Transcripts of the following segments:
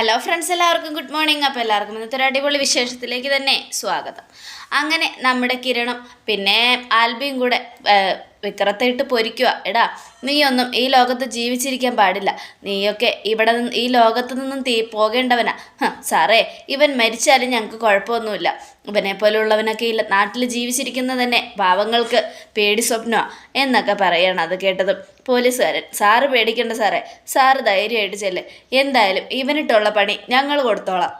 Hello friends എല്ലാവർക്കും good morning അപ്പോൾ എല്ലാവർക്കും ഇന്നത്തെ ഒരു അടിപൊളി വിശേഷത്തിലേക്ക് തന്നെ സ്വാഗതം. അങ്ങനെ നമ്മുടെ കിരണം പിന്നെ ആൽബിയും കൂടെ വിക്രത്തെ പൊരിക്കുക എടാ നീയൊന്നും ഈ ലോകത്ത് ജീവിച്ചിരിക്കാൻ പാടില്ല. നീയൊക്കെ ഇവിടെ നിന്ന് ഈ ലോകത്ത് നിന്നും തീ പോകേണ്ടവനാ. സാറേ ഇവൻ മരിച്ചാലും ഞങ്ങൾക്ക് കുഴപ്പമൊന്നുമില്ല. ഇവനെ പോലുള്ളവനൊക്കെ ഇല്ല നാട്ടിൽ ജീവിച്ചിരിക്കുന്ന തന്നെ പാവങ്ങൾക്ക് പേടി സ്വപ്നമാ എന്നൊക്കെ പറയണം അത് കേട്ടതും പോലീസുകാരൻ. സാറ് പേടിക്കണ്ട സാറേ സാറ് ധൈര്യമായിട്ട് ചെല്ല്. എന്തായാലും ഇവനിട്ടുള്ള പണി ഞങ്ങൾ കൊടുത്തോളാം.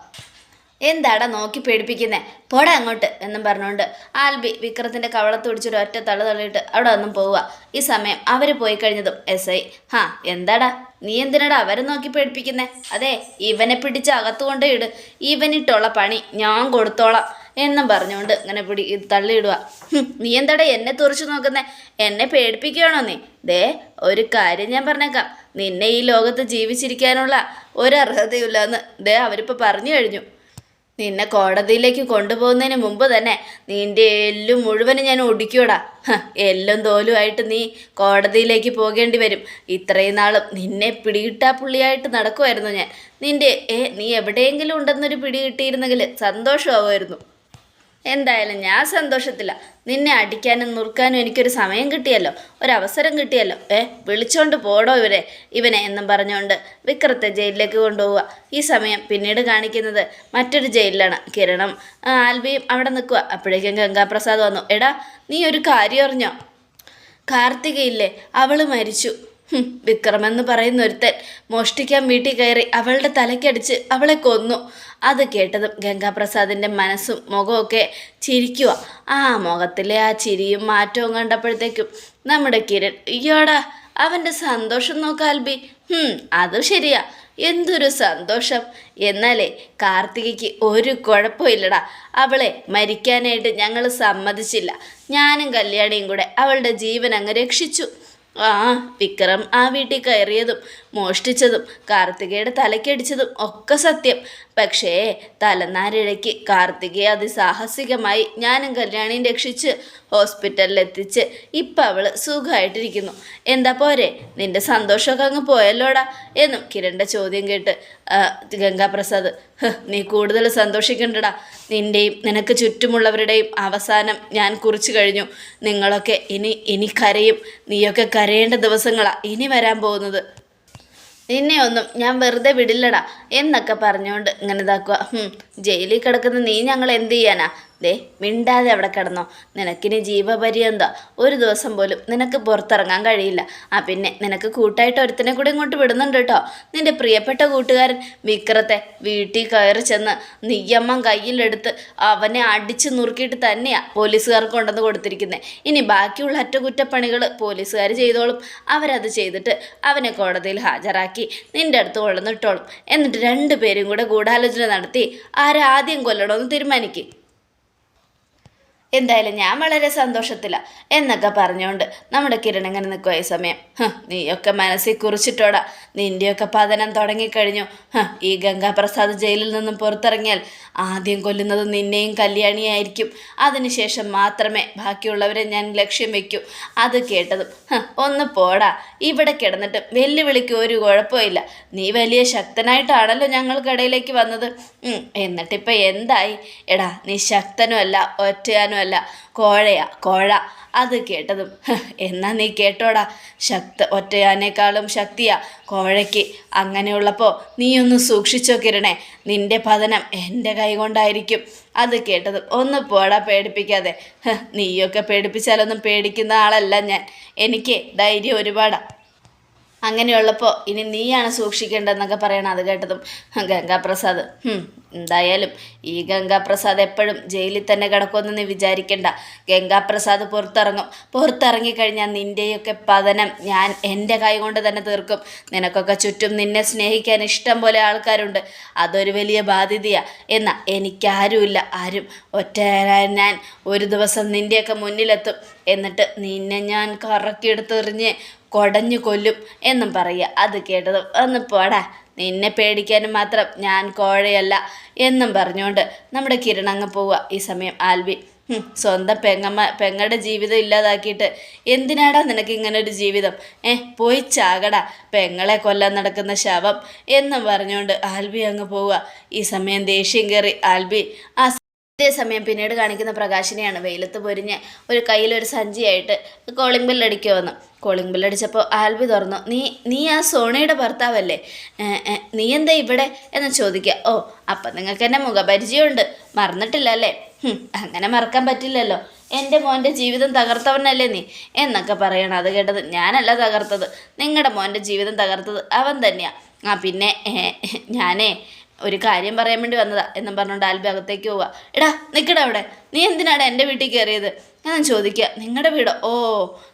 എന്താടാ നോക്കി പേടിപ്പിക്കുന്നേ? പോടാ അങ്ങോട്ട് എന്നും പറഞ്ഞുകൊണ്ട് ആൽബി വിക്രത്തിന്റെ കവളത്ത് പിടിച്ചൊരു ഒറ്റ തള്ളു തള്ളിയിട്ട് അവിടെ ഒന്നും പോവുക. ഈ സമയം അവർ പോയി കഴിഞ്ഞതും എസ് ഐ. ഹാ എന്താടാ? നീ എന്തിനടാ അവരെ നോക്കി പേടിപ്പിക്കുന്നേ? അതെ ഇവനെ പിടിച്ച് അകത്തു കൊണ്ടേ ഇട്. ഇവനിട്ടുള്ള പണി ഞാൻ കൊടുത്തോളാം എന്നും പറഞ്ഞുകൊണ്ട് ഇങ്ങനെ പിടി തള്ളിയിടുക. നീ എന്താടാ എന്നെ തുറച്ചു നോക്കുന്നേ? എന്നെ പേടിപ്പിക്കുകയാണോ നീ? ദേ ഒരു കാര്യം ഞാൻ പറഞ്ഞേക്കാം. നിന്നെ ഈ ലോകത്ത് ജീവിച്ചിരിക്കാനുള്ള ഒരു അർഹതയില്ല എന്ന് ദേ അവരിപ്പോൾ പറഞ്ഞു കഴിഞ്ഞു. നിന്നെ കോടതിയിലേക്ക് കൊണ്ടുപോകുന്നതിന് മുമ്പ് തന്നെ നിന്റെ എല്ലും മുഴുവനും ഞാൻ ഒടിക്കൂടാ എല്ലും തോലുമായിട്ട് നീ കോടതിയിലേക്ക് പോകേണ്ടി വരും. ഇത്രയും നാളും നിന്നെ പിടികിട്ടാ പുള്ളിയായിട്ട് നടക്കുമായിരുന്നു ഞാൻ. നിന്റെ ഏ നീ എവിടെയെങ്കിലും ഉണ്ടെന്നൊരു പിടി കിട്ടിയിരുന്നെങ്കിൽ സന്തോഷമാവുമായിരുന്നു. എന്തായാലും ഞാൻ സന്തോഷത്തില്ല നിന്നെ അടിക്കാനും നുറുക്കാനും എനിക്കൊരു സമയം കിട്ടിയല്ലോ. ഒരവസരം കിട്ടിയല്ലോ. ഏ വിളിച്ചോണ്ട് പോടോ ഇവരെ. ഇവനെ എന്നും പറഞ്ഞുകൊണ്ട് വിക്രത്തെ ജയിലിലേക്ക് കൊണ്ടുപോവുക. ഈ സമയം പിന്നീട് കാണിക്കുന്നത് മറ്റൊരു ജയിലിലാണ്. കിരണം ആൽബിയും അവിടെ നിൽക്കുക അപ്പോഴേക്കും ഗംഗാപ്രസാദ് വന്നു. എടാ നീ ഒരു കാര്യം അറിഞ്ഞോ? കാർത്തികയില്ലേ അവൾ മരിച്ചു. വിക്രമെന്ന് പറയുന്ന ഒരുത്തൻ മോഷ്ടിക്കാൻ വീട്ടിൽ കയറി അവളുടെ തലക്കടിച്ച് അവളെ കൊന്നു. അത് കേട്ടതും ഗംഗാപ്രസാദിന്റെ മനസ്സും മുഖമൊക്കെ ചിരിക്കുക ആ മുഖത്തിലെ ആ ചിരിയും മാറ്റവും കണ്ടപ്പോഴത്തേക്കും നമ്മുടെ കിരൺ അയ്യോടാ അവന്റെ സന്തോഷം നോക്കാൽബി അത് ശരിയാ. എന്തൊരു സന്തോഷം. എന്നാലേ കാർത്തികയ്ക്ക് ഒരു കുഴപ്പമില്ലടാ. അവളെ മരിക്കാനായിട്ട് ഞങ്ങൾ സമ്മതിച്ചില്ല. ഞാനും കല്യാണിയും കൂടെ അവളുടെ ജീവൻ അങ്ങ് രക്ഷിച്ചു. ആ വിക്രം ആ വീട്ടിൽ കയറിയതും മോഷ്ടിച്ചതും കാർത്തികയുടെ തലക്കടിച്ചതും ഒക്കെ സത്യം. പക്ഷേ തലനാരിഴയ്ക്ക് കാർത്തികയെ അതിസാഹസികമായി ഞാനും കല്യാണിയും രക്ഷിച്ച് ഹോസ്പിറ്റലിൽ എത്തിച്ച് ഇപ്പം അവൾ സുഖമായിട്ടിരിക്കുന്നു എന്താ പോരെ? നിന്റെ സന്തോഷമൊക്കെ അങ്ങ് പോയല്ലോടാ? എന്നും കിരണ്ട ചോദ്യം കേട്ട് ഗംഗാപ്രസാദ് നീ കൂടുതൽ സന്തോഷിക്കണ്ടടാ. നിന്റെയും നിനക്ക് ചുറ്റുമുള്ളവരുടെയും അവസാനം ഞാൻ കുറിച്ചു കഴിഞ്ഞു. നിങ്ങളൊക്കെ ഇനി ഇനി കരയും. നീയൊക്കെ കരയേണ്ട ദിവസങ്ങളാണ് ഇനി വരാൻ പോകുന്നത്. നിന്നെ ഒന്നും ഞാൻ വെറുതെ വിടില്ലടാ. എന്നൊക്കെ പറഞ്ഞുകൊണ്ട് ഇങ്ങനെ ഇതാക്കുക ജയിലിൽ കിടക്കുന്ന നീ ഞങ്ങൾ എന്ത് ചെയ്യാനാ? ദേ മിണ്ടാതെ അവിടെ കിടന്നോ. നിനക്കിനി ജീവപര്യന്തോ. ഒരു ദിവസം പോലും നിനക്ക് പുറത്തിറങ്ങാൻ കഴിയില്ല. ആ പിന്നെ നിനക്ക് കൂട്ടായിട്ട് ഒരുത്തനെ കൂടെ ഇങ്ങോട്ട് വിടുന്നുണ്ട് കേട്ടോ. നിന്റെ പ്രിയപ്പെട്ട കൂട്ടുകാരൻ വിക്രത്തെ വീട്ടിൽ കയറി ചെന്ന് നെയ്യമ്മൻ കയ്യിലെടുത്ത് അവനെ അടിച്ച് നുറുക്കിയിട്ട് തന്നെയാ പോലീസുകാർക്ക് കൊണ്ടുവന്ന് കൊടുത്തിരിക്കുന്നത് ഇനി ബാക്കിയുള്ള അറ്റകുറ്റപ്പണികൾ പോലീസുകാർ ചെയ്തോളും. അവരത് ചെയ്തിട്ട് അവനെ കോടതിയിൽ ഹാജരാക്കി നിന്റെ അടുത്ത് കൊണ്ടുവന്നിട്ടോളും എന്നിട്ട് രണ്ടുപേരും കൂടെ ഗൂഢാലോചന നടത്തി ആരാദ്യം കൊല്ലണമെന്ന് തീരുമാനിക്കും. എന്തായാലും ഞാൻ വളരെ സന്തോഷത്തിലാണ് എന്നൊക്കെ പറഞ്ഞുകൊണ്ട് നമ്മുടെ കിരൺ ഇങ്ങനെ നിൽക്കുക ഈ സമയം. നീയൊക്കെ മനസ്സിൽ കുറിച്ചിട്ടോടാ. നിന്റെയൊക്കെ പതനം തുടങ്ങിക്കഴിഞ്ഞു. ഈ ഗംഗാപ്രസാദ് ജയിലിൽ നിന്നും പുറത്തിറങ്ങിയാൽ ആദ്യം കൊല്ലുന്നത് നിന്നെയും കല്യാണിയായിരിക്കും. അതിനുശേഷം മാത്രമേ ബാക്കിയുള്ളവരെ ഞാൻ ലക്ഷ്യം വയ്ക്കൂ അത് കേട്ടതും ഒന്ന് പോടാ. ഇവിടെ കിടന്നിട്ട് വെല്ലുവിളിക്ക് ഒരു കുഴപ്പമില്ല നീ വലിയ ശക്തനായിട്ടാണല്ലോ ഞങ്ങൾക്കിടയിലേക്ക് വന്നത്. എന്നിട്ടിപ്പോൾ എന്തായി? എടാ നീ ശക്തനുമല്ല ഒറ്റയാനുമല്ല കോഴയാ കോഴ. അത് കേട്ടതും എന്നാ നീ കേട്ടോടാ? ശക്ത ഒറ്റയാനേക്കാളും ശക്തിയാ കോഴയ്ക്ക്. അങ്ങനെയുള്ളപ്പോൾ നീയൊന്ന് സൂക്ഷിച്ചോ കിരണേ. നിന്റെ പതനം എന്റെ കൈ കൊണ്ടായിരിക്കും അത് കേട്ടതും ഒന്ന് പോടാ പേടിപ്പിക്കാതെ. നീയൊക്കെ പേടിപ്പിച്ചാലൊന്നും പേടിക്കുന്ന ആളല്ല ഞാൻ. എനിക്ക് ധൈര്യം ഒരുപാടാ. അങ്ങനെയുള്ളപ്പോൾ ഇനി നീയാണ് സൂക്ഷിക്കേണ്ടതെന്നൊക്കെ പറയണം അത് കേട്ടതും ഗംഗാപ്രസാദ്. എന്തായാലും ഈ ഗംഗാപ്രസാദ് എപ്പോഴും ജയിലിൽ തന്നെ കിടക്കുമെന്ന് വിചാരിക്കണ്ട. ഗംഗാപ്രസാദ് പുറത്തിറങ്ങും. പുറത്തിറങ്ങിക്കഴിഞ്ഞാൽ നിന്റെയൊക്കെ പതനം ഞാൻ എന്റെ കൈ കൊണ്ട് തന്നെ തീർക്കും. നിനക്കൊക്കെ ചുറ്റും നിന്നെ സ്നേഹിക്കാൻ ഇഷ്ടം പോലെ ആൾക്കാരുണ്ട്. അതൊരു വലിയ ബാധ്യതയാണ് എന്നാൽ എനിക്കാരുമില്ല. ആരും ഒറ്റ ഞാൻ ഒരു ദിവസം നിന്റെയൊക്കെ മുന്നിലെത്തും. എന്നിട്ട് നിന്നെ ഞാൻ കറക്കിയെടുത്തെറിഞ്ഞ് കൊടഞ്ഞു കൊല്ലും എന്നും പറയുക. അത് കേട്ടത് ഒന്ന് പോടാ. നിന്നെ പേടിക്കാനും മാത്രം ഞാൻ കോഴയല്ല എന്നും പറഞ്ഞുകൊണ്ട് നമ്മുടെ കിരണങ്ങ് പോവുക ഈ സമയം ആൽബി. സ്വന്തം പെങ്ങമ്മ പെങ്ങളുടെ ജീവിതം ഇല്ലാതാക്കിയിട്ട് എന്തിനാടാ നിനക്ക് ഇങ്ങനെ ഒരു ജീവിതം? ഏ പോയി ചാകടാ. പെങ്ങളെ കൊല്ലാൻ നടക്കുന്ന ശവം എന്ന് പറഞ്ഞുകൊണ്ട് ആൽബി അങ്ങ് പോവുക. ഈ സമയം ദേഷ്യം കയറി ആൽബി ആ ഇതേ സമയം പിന്നീട് കാണിക്കുന്ന പ്രകാശിനെയാണ് വെയിലത്ത് പൊരിഞ്ഞ് ഒരു കയ്യിലൊരു സഞ്ചിയായിട്ട് കോളിംഗ് ബെല്ലടിക്കുക വന്നു കോളിംഗ് ബെല്ലടിച്ചപ്പോൾ ആൽബി തുറന്നു. നീ നീ ആ സോണയുടെ ഭർത്താവല്ലേ? നീ എന്താ ഇവിടെ? എന്ന് ചോദിക്കുക. ഓ അപ്പം നിങ്ങൾക്ക് എന്നെ മുഖപരിചയമുണ്ട്. മറന്നിട്ടില്ല അല്ലേ അങ്ങനെ മറക്കാൻ പറ്റില്ലല്ലോ. എന്റെ മോന്റെ ജീവിതം തകർത്തവനല്ലേ നീ? എന്നൊക്കെ പറയണം അത് കേട്ടത്. ഞാനല്ല തകർത്തത്. നിങ്ങളുടെ മോന്റെ ജീവിതം തകർത്തത് അവൻ തന്നെയാണ് ആ പിന്നെ ഞാനേ ഒരു കാര്യം പറയാൻ വേണ്ടി വന്നതാ. എന്നും പറഞ്ഞുകൊണ്ട് ആൽബി അകത്തേക്ക് പോവുക. എടാ നിൽക്കടാ അവിടെ. നീ എന്തിനാടാ എന്റെ വീട്ടിൽ കയറിയത്? ഞാൻ ചോദിക്കുക നിങ്ങളുടെ വീടോ? ഓ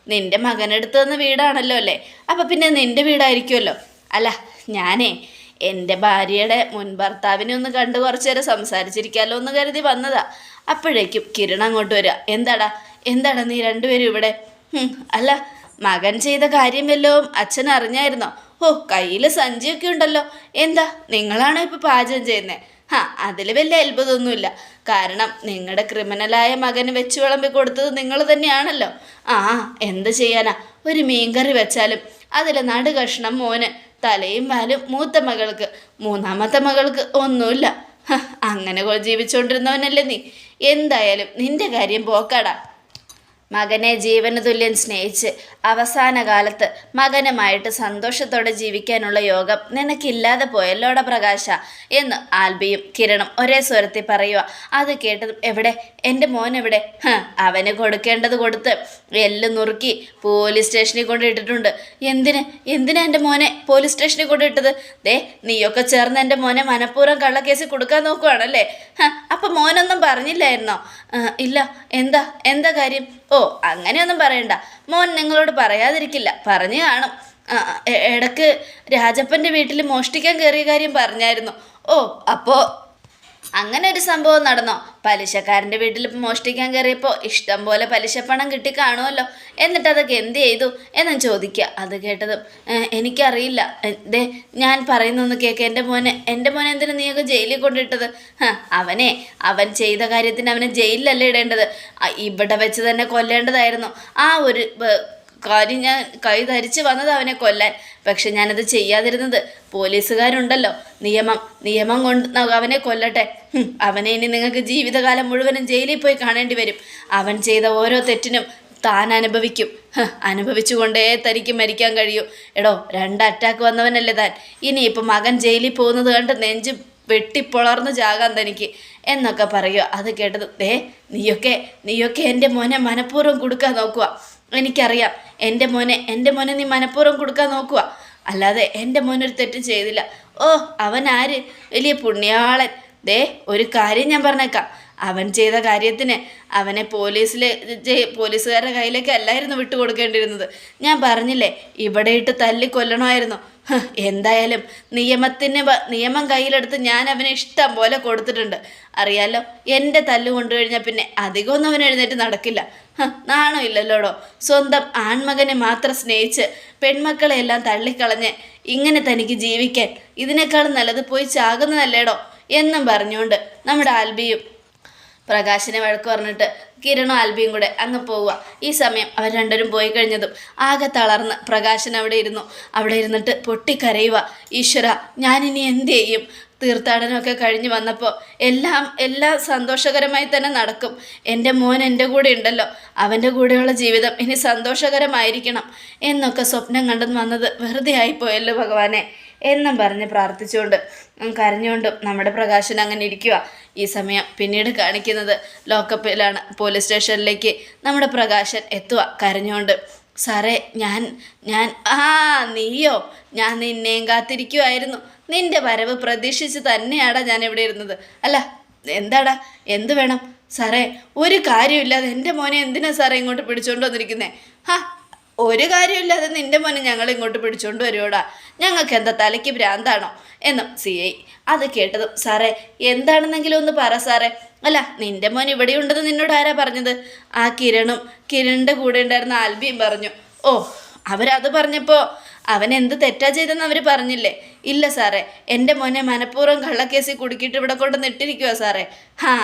നിന്റെ മകനെടുത്ത് തന്ന വീടാണല്ലോ അല്ലേ? അപ്പം പിന്നെ നിന്റെ വീടായിരിക്കുമല്ലോ. അല്ല ഞാനേ എന്റെ ഭാര്യയുടെ മുൻ ഭർത്താവിനെ ഒന്ന് കണ്ട് കുറച്ചു നേരം സംസാരിച്ചിരിക്കാമല്ലോ എന്ന് കരുതി വന്നതാ. അപ്പോഴേക്കും കിരൺ അങ്ങോട്ട് വരിക. എന്താടാ? എന്താടാ നീ രണ്ടുപേരും ഇവിടെ? അല്ല മകൻ ചെയ്ത കാര്യം വല്ലതും അച്ഛൻ അറിഞ്ഞായിരുന്നോ? ഓ കയ്യിൽ സഞ്ചിയൊക്കെ ഉണ്ടല്ലോ. എന്താ നിങ്ങളാണോ ഇപ്പോൾ പാചകം ചെയ്യുന്നത് ഹാ അതിൽ വലിയ അത്ഭുതമൊന്നുമില്ല. കാരണം നിങ്ങളുടെ ക്രിമിനലായ മകന് വെച്ച് വിളമ്പി കൊടുത്തത് നിങ്ങൾ തന്നെയാണല്ലോ. ആ എന്ത് ചെയ്യാനാ? ഒരു മീൻകറി വെച്ചാലും അതിൽ നടു കഷ്ണം മോന് തലയും വാലും മൂത്ത മകൾക്ക് മൂന്നാമത്തെ മകൾക്ക് ഒന്നുമില്ല. അങ്ങനെ ജീവിച്ചുകൊണ്ടിരുന്നവനല്ലേ നീ? എന്തായാലും നിന്റെ കാര്യം പോക്കാടാ. മകനെ ജീവന് തുല്യം സ്നേഹിച്ച് അവസാന കാലത്ത് മകനുമായിട്ട് സന്തോഷത്തോടെ ജീവിക്കാനുള്ള യോഗം നിനക്കില്ലാതെ പോയല്ലോട പ്രകാശ എന്ന് ആൽബിയും കിരണും ഒരേ സ്വരത്തിൽ പറയുക അത് കേട്ടതും എവിടെ? എന്റെ മോൻ എവിടെ? അവന് കൊടുക്കേണ്ടത് കൊടുത്ത് എല്ല് നുറുക്കി പോലീസ് സ്റ്റേഷനിൽ കൊണ്ടിട്ടിട്ടുണ്ട്. എന്തിന്? എന്തിനാ എന്റെ മോനെ പോലീസ് സ്റ്റേഷനിൽ കൊണ്ടിട്ടത്? ദേ നീയൊക്കെ ചേർന്ന് എന്റെ മോനെ മനഃപൂർവം കള്ളക്കേസിൽ കൊടുക്കാൻ നോക്കുവാണല്ലേ? അപ്പം മോനൊന്നും പറഞ്ഞില്ലായിരുന്നോ? ഇല്ല. എന്താ? എന്താ കാര്യം? ഓ അങ്ങനെയൊന്നും പറയണ്ട. മോൻ നിങ്ങളോട് പറയാതിരിക്കില്ല. പറഞ്ഞു കാണും. ഇടയ്ക്ക് രാജപ്പന്റെ വീട്ടിൽ മോഷ്ടിക്കാൻ കയറിയ കാര്യം പറഞ്ഞായിരുന്നു. ഓ അപ്പോൾ അങ്ങനെ ഒരു സംഭവം നടന്നോ? പലിശക്കാരന്റെ വീട്ടിൽ മോഷ്ടിക്കാൻ കയറിയപ്പോൾ ഇഷ്ടം പോലെ പലിശ പണം കിട്ടി കാണുമല്ലോ. എന്നിട്ട് അതൊക്കെ എന്ത് ചെയ്തു? എന്നും ചോദിക്കുക അത് കേട്ടതും "ഏ, എനിക്കറിയില്ല. ദേ ഞാൻ പറയുന്നൊന്ന് കേൾക്ക് എന്റെ മോനെ എന്റെ മോനെ എന്തിനു നീയൊക്കെ ജയിലിൽ കൊണ്ടിട്ടത്? അവനെ അവൻ ചെയ്ത കാര്യത്തിന് അവനെ ജയിലിലല്ലേ ഇടേണ്ടത്? ഇവിടെ വെച്ച് തന്നെ കൊല്ലേണ്ടതായിരുന്നു. ആ ഒരു കാര്യം ഞാൻ കൈ ധരിച്ച് വന്നത് അവനെ കൊല്ലാൻ. പക്ഷെ ഞാനത് ചെയ്യാതിരുന്നത് പോലീസുകാരുണ്ടല്ലോ. നിയമം നിയമം കൊണ്ട് അവനെ കൊല്ലട്ടെ. അവനെ ഇനി നിങ്ങൾക്ക് ജീവിതകാലം മുഴുവനും ജയിലിൽ പോയി കാണേണ്ടി വരും. അവൻ ചെയ്ത ഓരോ തെറ്റിനും താൻ അനുഭവിക്കും. അനുഭവിച്ചുകൊണ്ടേ തനിക്ക് മരിക്കാൻ കഴിയൂ. എടോ രണ്ട് അറ്റാക്ക് വന്നവനല്ലേ താൻ. ഇനിയിപ്പോൾ മകൻ ജയിലിൽ പോകുന്നത് കണ്ട് നെഞ്ച് വെട്ടിപ്പൊളർന്ന് ചാകാൻ തനിക്ക്. എന്നൊക്കെ പറയുക. അത് കേട്ടത് ദേ നീയൊക്കെ നീയൊക്കെ എന്റെ മോനെ മനഃപൂർവം കൊടുക്കാൻ നോക്കുക. എനിക്കറിയാം. എന്റെ മോനെ എന്റെ മോനെ നീ മനഃപൂർവം കൊടുക്കാൻ നോക്കുക അല്ലാതെ എന്റെ മോനൊരു തെറ്റും ചെയ്തില്ല. ഓ അവൻ ആര്? വലിയ പുണ്യാളൻ. ദേ ഒരു കാര്യം ഞാൻ പറഞ്ഞേക്കാം. അവൻ ചെയ്ത കാര്യത്തിന് അവനെ പോലീസിൽ പോലീസുകാരുടെ കയ്യിലേക്ക് അല്ലായിരുന്നു വിട്ടുകൊടുക്കേണ്ടിയിരുന്നത്. ഞാൻ പറഞ്ഞില്ലേ ഇവിടെ ഇട്ട് തല്ലി കൊല്ലണമായിരുന്നു എന്തായാലും നിയമത്തിന് നിയമം കയ്യിലെടുത്ത് ഞാൻ അവനെ ഇഷ്ടം പോലെ കൊടുത്തിട്ടുണ്ട്. അറിയാലോ എന്റെ തല്ല് കൊണ്ടു കഴിഞ്ഞാൽ പിന്നെ അധികമൊന്നും അവൻ എഴുന്നേറ്റ് നടക്കില്ല. നാണോ ഇല്ലല്ലോടോ. സ്വന്തം ആൺമകനെ മാത്രം സ്നേഹിച്ച് പെൺമക്കളെയെല്ലാം തള്ളിക്കളഞ്ഞ് ഇങ്ങനെ തനിക്ക് ജീവിക്കാൻ ഇതിനേക്കാളും നല്ലത് പോയി ചാകുന്നതല്ലേടോ എന്നും പറഞ്ഞുകൊണ്ട് നമ്മുടെ ആൽബിയും പ്രകാശിനെ വഴക്ക് പറഞ്ഞിട്ട് കിരണും ആൽബിയും കൂടെ അങ്ങ് പോവുക. ഈ സമയം അവർ രണ്ടുപേരും പോയി കഴിഞ്ഞതും ആകെ തളർന്ന് പ്രകാശൻ അവിടെ ഇരുന്നു. അവിടെ ഇരുന്നിട്ട് പൊട്ടിക്കരയുക. ഈശ്വര ഞാനിനി എന്ത് ചെയ്യും? തീർത്ഥാടനമൊക്കെ കഴിഞ്ഞ് വന്നപ്പോൾ എല്ലാം എല്ലാം സന്തോഷകരമായി തന്നെ നടക്കും. എന്റെ മോൻ എന്റെ കൂടെ ഉണ്ടല്ലോ. അവന്റെ കൂടെയുള്ള ജീവിതം ഇനി സന്തോഷകരമായിരിക്കണം എന്നൊക്കെ സ്വപ്നം കണ്ടെന്ന് വന്നത് വെറുതെ ആയിപ്പോയല്ലോ ഭഗവാനെ. എന്നും പറഞ്ഞ് പ്രാർത്ഥിച്ചുകൊണ്ട് കരഞ്ഞുകൊണ്ടും നമ്മുടെ പ്രകാശൻ അങ്ങനെ ഇരിക്കുക ഈ സമയം പിന്നീട് കാണിക്കുന്നത് ലോക്കപ്പിലാണ് പോലീസ് സ്റ്റേഷനിലേക്ക് നമ്മുടെ പ്രകാശൻ എത്തുക കരഞ്ഞുകൊണ്ട്. സാറേ ഞാൻ ഞാൻ ആ നീയോ? ഞാൻ നിന്നെയും കാത്തിരിക്കുമായിരുന്നു നിന്റെ വരവ് പ്രതീക്ഷിച്ച് തന്നെയാടാ ഞാൻ ഇവിടെ ഇരുന്നത്. അല്ല എന്താടാ? എന്ത് വേണം? സാറേ ഒരു കാര്യമില്ലാതെ എന്റെ മോനെ എന്തിനാ സാറേ ഇങ്ങോട്ട് പിടിച്ചുകൊണ്ട് വന്നിരിക്കുന്നേ? ഹാ ഒരു കാര്യമില്ലാതെ നിന്റെ മോനെ ഞങ്ങൾ ഇങ്ങോട്ട് പിടിച്ചോണ്ട് വരുവോടാ? ഞങ്ങൾക്ക് എന്താ തലയ്ക്ക് ഭ്രാന്താണോ? എന്നും സി ഐ അത് കേട്ടതും സാറേ എന്താണെന്നെങ്കിലും ഒന്ന് പറ സാറേ. അല്ല നിന്റെ മോൻ ഇവിടെ ഉണ്ടെന്ന് നിന്നോട് ആരാ പറഞ്ഞത്? ആ കിരണും കിരണിന്റെ കൂടെ ഉണ്ടായിരുന്ന ആൽബിയും പറഞ്ഞു ഓ അവരത് പറഞ്ഞപ്പോൾ അവൻ എന്ത് തെറ്റാ ചെയ്തെന്ന് അവർ പറഞ്ഞില്ലേ? ഇല്ല സാറേ എന്റെ മോനെ മനഃപൂർവം കള്ളക്കേസിൽ കുടുക്കിയിട്ട് ഇവിടെ കൊണ്ട് നിട്ടിരിക്കുവാ സാറേ. ഹാ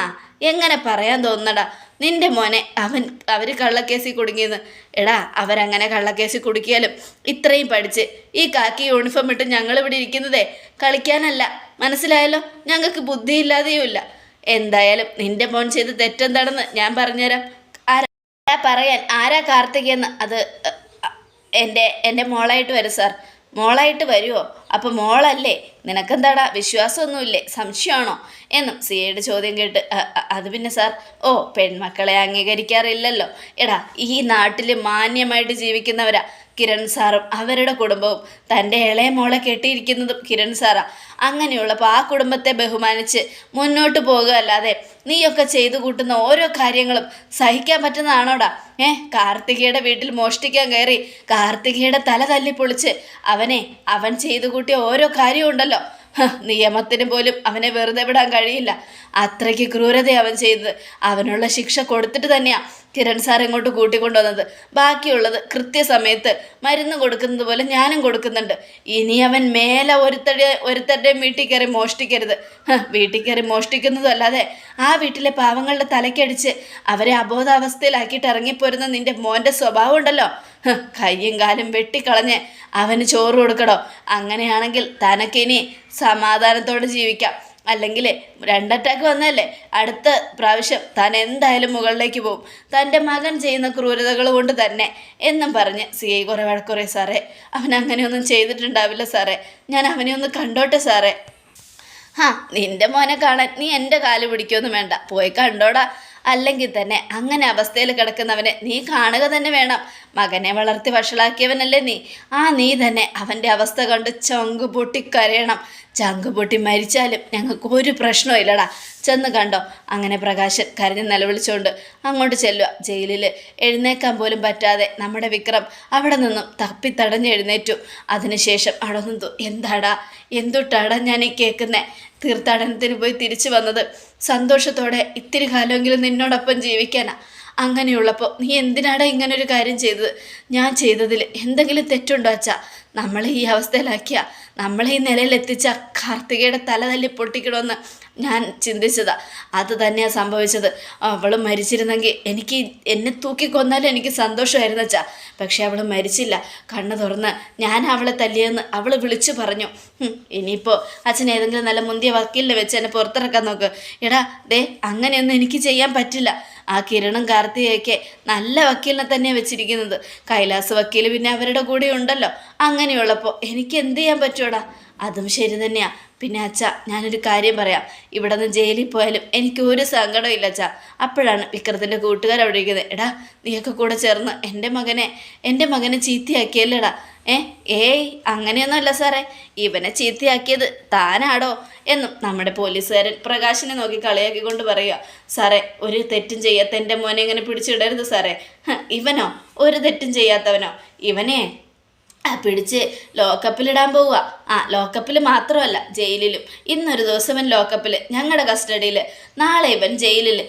എങ്ങനെ പറയാൻ തോന്നടാ? നിന്റെ മോനെ അവൻ അവർ കള്ളക്കേസിൽ കുടുങ്ങിയെന്ന്. എടാ അവരങ്ങനെ കള്ളക്കേസിൽ കുടുക്കിയാലും ഇത്രയും പഠിച്ച് ഈ കാക്കി യൂണിഫോം ഇട്ട് ഞങ്ങൾ ഇവിടെ ഇരിക്കുന്നതേ കളിക്കാനല്ല. മനസ്സിലായല്ലോ? ഞങ്ങൾക്ക് ബുദ്ധിയില്ലാതെയുമില്ല. എന്തായാലും നിന്റെ മോൻ ചെയ്ത് തെറ്റെന്താണെന്ന് ഞാൻ പറഞ്ഞുതരാം. ആരാ പറയാൻ? ആരാ കാർത്തികെന്ന് അത് എന്റെ എന്റെ മോളായിട്ട് വരും സാർ. മോളായിട്ട് വരുമോ അപ്പോൾ മോളല്ലേ നിനക്കെന്താടാ വിശ്വാസമൊന്നുമില്ലേ സംശയമാണോ? എന്നും സിയയുടെ ചോദ്യം കേട്ട് "അ, അ, അത് പിന്നെ സാർ ഓ പെൺമക്കളെ അംഗീകരിക്കാറില്ലല്ലോ. എടാ ഈ നാട്ടിൽ മാന്യമായിട്ട് ജീവിക്കുന്നവരാ കിരൺ സാറും അവരുടെ കുടുംബവും. തന്റെ ഇളയ മോളെ കെട്ടിയിരിക്കുന്നതും കിരൺ സാറാ. അങ്ങനെയുള്ളപ്പോൾ ആ കുടുംബത്തെ ബഹുമാനിച്ച് മുന്നോട്ട് പോകുക അല്ലാതെ നീയൊക്കെ ചെയ്തു കൂട്ടുന്ന ഓരോ കാര്യങ്ങളും സഹിക്കാൻ പറ്റുന്നതാണോടാ? ഏ കാർത്തികയുടെ വീട്ടിൽ മോഷ്ടിക്കാൻ കയറി കാർത്തികയുടെ തല തല്ലി പൊളിച്ച് അവനെ അവൻ ചെയ്തു കൂട്ടിയ ഓരോ കാര്യവും ഉണ്ടല്ലോ. ഹ, നിയമത്തിന് പോലും അവനെ വെറുതെ വിടാൻ കഴിയില്ല. അത്രയ്ക്ക് ക്രൂരത അവൻ ചെയ്തത്. അവനുള്ള ശിക്ഷ കൊടുത്തിട്ട് തന്നെയാ കിരൺ സാർ ഇങ്ങോട്ട് കൂട്ടിക്കൊണ്ടുവന്നത്. ബാക്കിയുള്ളത് കൃത്യസമയത്ത് മരുന്ന് കൊടുക്കുന്നത് പോലെ ഞാനും കൊടുക്കുന്നുണ്ട്. ഇനി അവൻ മേലെ ഒരുത്തടി ഒരുത്തരുടെയും വീട്ടിൽ കയറി മോഷ്ടിക്കരുത്. വീട്ടിൽ കയറി മോഷ്ടിക്കുന്നതല്ലാതെ ആ വീട്ടിലെ പാവങ്ങളുടെ തലക്കടിച്ച് അവരെ അബോധാവസ്ഥയിലാക്കിയിട്ട് ഇറങ്ങിപ്പോരുന്ന നിന്റെ മോന്റെ സ്വഭാവം ഉണ്ടല്ലോ. കയ്യും കാലും വെട്ടിക്കളഞ്ഞ് അവന് ചോറ് കൊടുക്കണോ അങ്ങനെയാണെങ്കിൽ തനക്കിനി സമാധാനത്തോടെ ജീവിക്കാം. അല്ലെങ്കിൽ രണ്ടറ്റാക്ക് വന്നല്ലേ അടുത്ത പ്രാവശ്യം താൻ എന്തായാലും മുകളിലേക്ക് പോകും തന്റെ മകൻ ചെയ്യുന്ന ക്രൂരതകൾ കൊണ്ട് തന്നെ എന്നും പറഞ്ഞ് സി ഐ കുറേ വഴക്കുറേ സാറേ അവൻ അങ്ങനെയൊന്നും ചെയ്തിട്ടുണ്ടാവില്ല സാറേ. ഞാൻ അവനെ ഒന്ന് കണ്ടോട്ടെ സാറേ. ഹാ നിന്റെ മോനെ കാണാൻ നീ എന്റെ കാൽ പിടിക്കൊന്നും വേണ്ട. പോയി കണ്ടോടാ. അല്ലെങ്കിൽ തന്നെ അങ്ങനെ അവസ്ഥയിൽ കിടക്കുന്നവനെ നീ കാണുക തന്നെ വേണം. മകനെ വളർത്തി വഷളാക്കിയവനല്ലേ നീ. ആ നീ തന്നെ അവന്റെ അവസ്ഥ കണ്ട് ചങ്ക് പൊട്ടി കരയണം. ചങ്ക് പൊട്ടി മരിച്ചാലും ഞങ്ങൾക്ക് ഒരു പ്രശ്നവും ഇല്ലടാ. ചെന്ന് കണ്ടോ? അങ്ങനെ പ്രകാശൻ കരഞ്ഞ് നിലവിളിച്ചുകൊണ്ട് അങ്ങോട്ട് ചെല്ലുക. ജയിലിൽ എഴുന്നേക്കാൻ പോലും പറ്റാതെ നമ്മുടെ വിക്രം അവിടെ നിന്നും തപ്പിത്തടഞ്ഞ് എഴുന്നേറ്റു. അതിനുശേഷം അവിടെ നിന്നു എന്താടാ? എന്തുട്ടാടാ ഞാൻ ഈ കേൾക്കുന്നേ? തീർത്ഥാടനത്തിന് പോയി തിരിച്ചു വന്നത്. സന്തോഷത്തോടെ ഇത്തിരി കാലമെങ്കിലും നിന്നോടൊപ്പം ജീവിക്കാനാ. അങ്ങനെയുള്ളപ്പോൾ നീ എന്തിനാടാ ഇങ്ങനെ ഒരു കാര്യം ചെയ്തത്? ഞാൻ ചെയ്തതിൽ എന്തെങ്കിലും തെറ്റുണ്ടോ അച്ഛാ? നമ്മളെ ഈ അവസ്ഥയിലാക്കിയ. നമ്മളെ ഈ നിലയിലെത്തിച്ച കാർത്തികയുടെ തല തല്ലി പൊട്ടിക്കണമെന്ന് ഞാൻ ചിന്തിച്ചത്. അത് തന്നെയാണ് സംഭവിച്ചത്. അവൾ മരിച്ചിരുന്നെങ്കിൽ എനിക്ക് എന്നെ തൂക്കിക്കൊന്നാലും എനിക്ക് സന്തോഷമായിരുന്നു അച്ഛാ. പക്ഷേ അവൾ മരിച്ചില്ല. കണ്ണ് തുറന്ന് ഞാൻ അവളെ തല്ലിയെന്ന് അവൾ വിളിച്ചു പറഞ്ഞു. ഇനിയിപ്പോൾ അച്ഛൻ ഏതെങ്കിലും നല്ല മുന്തിയ വക്കീലിനെ വെച്ച് എന്നെ പുറത്തിറക്കാൻ നോക്ക്. എടാ ദേ അങ്ങനെയൊന്നും എനിക്ക് ചെയ്യാൻ പറ്റില്ല. ആ കിരണും കാർത്തികയൊക്കെ നല്ല വക്കീലിനെ തന്നെയാണ് വെച്ചിരിക്കുന്നത്. കൈലാസ് വക്കീൽ പിന്നെ അവരുടെ കൂടെ ഉണ്ടല്ലോ. അങ്ങനെയുള്ളപ്പോൾ എനിക്ക് എന്ത് ചെയ്യാൻ പറ്റൂടാ അതും ശരി തന്നെയാ. പിന്നെ അച്ഛ ഞാനൊരു കാര്യം പറയാം. ഇവിടെ നിന്ന് ജയിലിൽ പോയാലും എനിക്ക് ഒരു സങ്കടവും ഇല്ല അച്ഛ. അപ്പോഴാണ് വിക്രത്തിന്റെ കൂട്ടുകാർ അവിടെ ഇരിക്കുന്നത്. എടാ നീയൊക്കെ കൂടെ ചേർന്ന് എന്റെ മകനെ എന്റെ മകനെ ചീത്തയാക്കിയല്ലേടാ? ഏ ഏയ് അങ്ങനെയൊന്നുമല്ല സാറേ. ഇവനെ ചീത്തയാക്കിയത് താനാടോ എന്നും നമ്മുടെ പോലീസുകാരൻ പ്രകാശിനെ നോക്കി കളിയാക്കി കൊണ്ട് പറയുക. സാറേ ഒരു തെറ്റും ചെയ്യാത്ത എന്റെ മോനെ ഇങ്ങനെ പിടിച്ചിടരുത് സാറേ. ഇവനോ? ഒരു തെറ്റും ചെയ്യാത്തവനോ? ഇവനെ? പിടിച്ച് ലോക്കപ്പിലിടാൻ പോവുക. ആ ലോക്കപ്പിൽ മാത്രമല്ല ജയിലിലും. ഇന്നൊരു ദിവസം ഇവൻ ലോക്കപ്പിൽ ഞങ്ങളുടെ കസ്റ്റഡിയിൽ നാളെ ഇവൻ ജയിലിൽ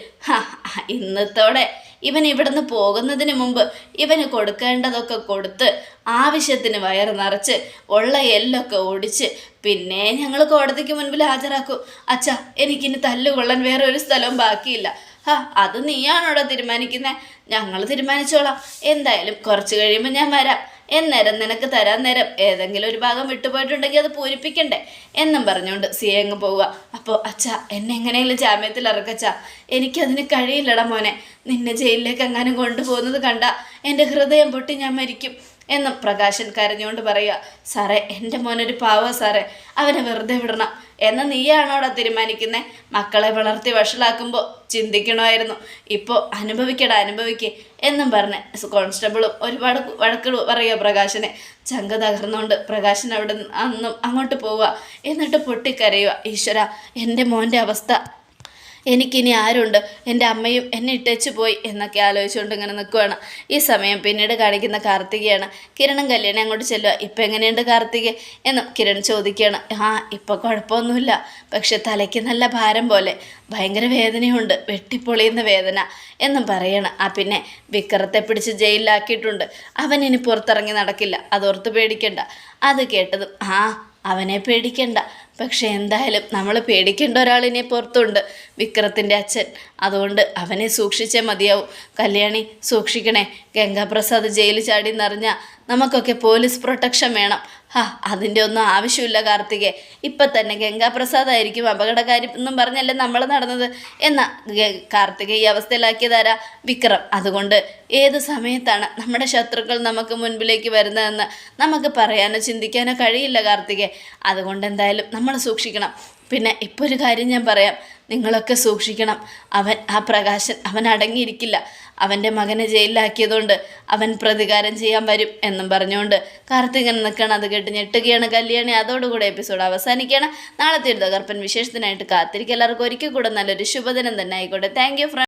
ഇന്നത്തോടെ ഇവൻ ഇവിടുന്ന് പോകുന്നതിന് മുമ്പ് ഇവന് കൊടുക്കേണ്ടതൊക്കെ കൊടുത്ത് ആവശ്യത്തിന് വയറ് നിറച്ച് ഉള്ള എല്ലൊക്കെ ഓടിച്ച് പിന്നെ ഞങ്ങൾ കോടതിക്ക് മുൻപിൽ ഹാജരാക്കും. അച്ഛാ എനിക്കിനി തല്ലുകൊള്ളാൻ വേറെ ഒരു സ്ഥലവും ബാക്കിയില്ല. ഹാ അത് നീയാണോടോ തീരുമാനിക്കുന്നത് ഞങ്ങൾ തീരുമാനിച്ചോളാം. എന്തായാലും കുറച്ച് കഴിയുമ്പോൾ ഞാൻ വരാം. എന്നേരം നിനക്ക് തരാൻ നേരം ഏതെങ്കിലും ഒരു ഭാഗം വിട്ടുപോയിട്ടുണ്ടെങ്കിൽ അത് പൂരിപ്പിക്കണ്ടേ? എന്നും പറഞ്ഞുകൊണ്ട് സി അങ്ങ് പോവുക. അപ്പോൾ അച്ഛാ എന്നെ എങ്ങനെയെങ്കിലും ജാമ്യത്തിൽ ഇറക്കച്ചാ. എനിക്കതിന് കഴിയില്ലട മോനെ. നിന്നെ ജയിലിലേക്ക് എങ്ങാനും കൊണ്ടുപോകുന്നത് കണ്ട എന്റെ ഹൃദയം പൊട്ടി ഞാൻ മരിക്കും. എന്നും പ്രകാശൻ കരഞ്ഞുകൊണ്ട് പറയുക സാറേ എന്റെ മോനൊരു പാവ സാറേ അവനെ വെറുതെ വിടണം. എന്ന് നീയാണോടാ തീരുമാനിക്കുന്നത് മക്കളെ വളർത്തി വഷളാക്കുമ്പോൾ ചിന്തിക്കണമായിരുന്നു. ഇപ്പോൾ അനുഭവിക്കടാ അനുഭവിക്കേ എന്നും പറഞ്ഞ് കോൺസ്റ്റബിളും ഒരുപാട് വഴക്ക് പറയുക പ്രകാശനെ. ചങ്ക തകർന്നുകൊണ്ട് പ്രകാശൻ അവിടെ അന്നും അങ്ങോട്ട് പോവുക. എന്നിട്ട് പൊട്ടിക്കരയുക. ഈശ്വര എന്റെ മോന്റെ അവസ്ഥ എനിക്കിനി ആരുണ്ട്? എന്റെ അമ്മയും എന്നെ ഇട്ടേച്ച് പോയി എന്നൊക്കെ ആലോചിച്ചുകൊണ്ട് ഇങ്ങനെ നിൽക്കുകയാണ് ഈ സമയം പിന്നീട് കാണിക്കുന്ന കാർത്തികയാണ്. കിരണും കല്യാണം അങ്ങോട്ട് ചെല്ലുക ഇപ്പം എങ്ങനെയുണ്ട് കാർത്തിക? എന്ന് കിരൺ ചോദിക്കുകയാണ്. ആ ഇപ്പം കുഴപ്പമൊന്നുമില്ല. പക്ഷെ തലയ്ക്ക് നല്ല ഭാരം പോലെ. ഭയങ്കര വേദനയുണ്ട്. വെട്ടിപ്പൊളിയുന്ന വേദന എന്നും പറയണം. ആ പിന്നെ വിക്രത്തെ പിടിച്ച് ജയിലിലാക്കിയിട്ടുണ്ട്. അവൻ ഇനി പുറത്തിറങ്ങി നടക്കില്ല. അതോർത്ത് പേടിക്കണ്ട. അത് കേട്ടതും ആ അവനെ പേടിക്കണ്ട. പക്ഷെ എന്തായാലും നമ്മൾ പേടിക്കേണ്ട ഒരാളിനെ പുറത്തുണ്ട് വിക്രത്തിന്റെ അച്ഛൻ. അതുകൊണ്ട് അവനെ സൂക്ഷിച്ചേ മതിയാവും. കല്യാണി സൂക്ഷിക്കണേ. ഗംഗാപ്രസാദ് ജയിലിൽ ചാടി നിറഞ്ഞ നമുക്കൊക്കെ പോലീസ് പ്രൊട്ടക്ഷൻ വേണം. ഹാ അതിന്റെ ഒന്നും ആവശ്യമില്ല കാർത്തികെ. ഇപ്പം തന്നെ ഗംഗാപ്രസാദ് ആയിരിക്കും അപകടകാരി എന്നും പറഞ്ഞല്ലേ നമ്മൾ നടന്നത്. എന്നാ കാർത്തിക ഈ അവസ്ഥയിലാക്കിയതാരാ വിക്രം. അതുകൊണ്ട് ഏത് സമയത്താണ് നമ്മുടെ ശത്രുക്കൾ നമുക്ക് മുൻപിലേക്ക് വരുന്നതെന്ന് നമുക്ക് പറയാനോ ചിന്തിക്കാനോ കഴിയില്ല കാർത്തികെ. അതുകൊണ്ട് എന്തായാലും നമ്മൾ സൂക്ഷിക്കണം. പിന്നെ ഇപ്പോൾ ഒരു കാര്യം ഞാൻ പറയാം. നിങ്ങളൊക്കെ സൂക്ഷിക്കണം. അവൻ ആ പ്രകാശൻ അവൻ അടങ്ങിയിരിക്കില്ല അവന്റെ മകനെ ജയിലിലാക്കിയതുകൊണ്ട് അവൻ പ്രതികാരം ചെയ്യാൻ വരും എന്നും പറഞ്ഞുകൊണ്ട് കാർത്തികൻ നിൽക്കണം അത് കേട്ട് ഞെട്ടുകയാണ് കല്യാണി. അതോടുകൂടെ എപ്പിസോഡ് അവസാനിക്കുകയാണ്. നാളത്തെ ഒരു തകർപ്പൻ വിശേഷത്തിനായിട്ട് കാത്തിരിക്കും എല്ലാവർക്കും ഒരിക്കൽ കൂടെ നല്ലൊരു ശുഭദിനം തന്നെ ആയിക്കോട്ടെ. Thank you